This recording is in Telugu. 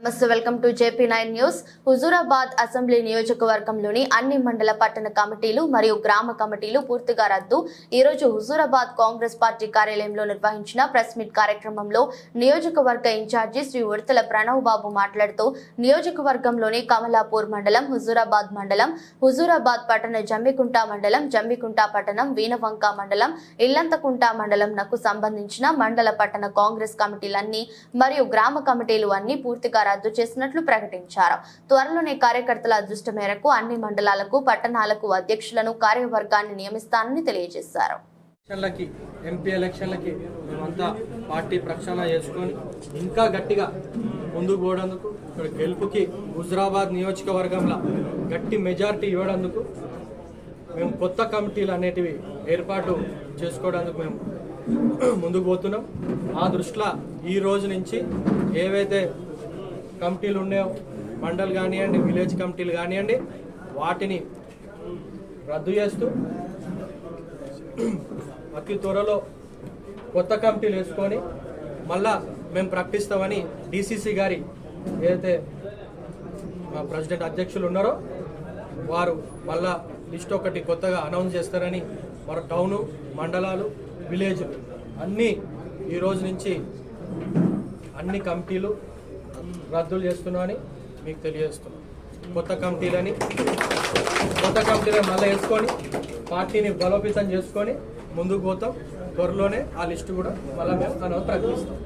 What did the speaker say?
నమస్తే welcome to JP nine news. Huzurabad assembly నియోజకవర్గంలోని అన్ని మండల పట్టణ కమిటీలు మరియు గ్రామ కమిటీలు పూర్తిగా రద్దు. ఈ రోజు హుజూరాబాద్ కాంగ్రెస్ పార్టీ కార్యాలయంలో నిర్వహించిన ప్రెస్ మీట్ కార్యక్రమంలో నియోజకవర్గ ఇన్ఛార్జి శ్రీ ఉడతల ప్రణవ్ బాబు మాట్లాడుతూ నియోజకవర్గంలోని కమలాపూర్ మండలం హుజూరాబాద్ మండలం హుజూరాబాద్ పట్టణ జమ్మికుంట మండలం జమ్మికుంట పట్టణం వీణవంక మండలం ఇల్లంతకుంట మండలం నకు సంబంధించిన మండల పట్టణ కాంగ్రెస్ కమిటీలన్నీ మరియు గ్రామ కమిటీలు అన్ని పూర్తిగా రద్దు చేసినట్లు ప్రకటించారు. త్వరలోనే కార్యకర్తల అదృష్టం మేరకు అన్ని మండలాలకు పట్టణాలకు అధ్యక్షులను కార్యవర్గాన్ని నియమిస్తానని తెలియజేశారు. ఎలక్షన్లకి ఎంపీ ఎలక్షన్లకి మేమంతా పార్టీ ప్రక్షాళన చేసుకొని ఇంకా గట్టిగా ముందుకు పోవడందుకు ఇక్కడ గెలుపుకి హుజరాబాద్ నియోజకవర్గంలో గట్టి మెజారిటీ ఇవ్వడందుకు మేము కొత్త కమిటీలు అనేటివి ఏర్పాటు చేసుకోవడానికి మేము ముందుకు పోతున్నాం. ఆ దృష్టిలో ఈ రోజు నుంచి ఏవైతే కమిటీలు ఉన్నాయో మండల్ కానివ్వండి విలేజ్ కమిటీలు కానివ్వండి వాటిని రద్దు చేస్తూ అతి త్వరలో కొత్త కమిటీలు వేసుకొని మళ్ళా మేము ప్రకటిస్తామని డిసిసి గారి ఏదైతే మా ప్రెసిడెంట్ అధ్యక్షులు ఉన్నారో వారు మళ్ళా లిస్ట్ ఒకటి కొత్తగా అనౌన్స్ చేస్తారని వారు టౌను మండలాలు విలేజ్ అన్నీ ఈ రోజు నుంచి అన్ని కమిటీలు రద్దులు చేస్తున్నామని మీకు తెలియజేస్తున్నాం. కొత్త కమిటీలని కొత్త కమిటీలను మళ్ళీ వేసుకొని పార్టీని బలోపేతం చేసుకొని ముందుకు పోతాం. త్వరలోనే ఆ లిస్టు కూడా మళ్ళీ మేము అనౌన్స్ ప్రకటిస్తాం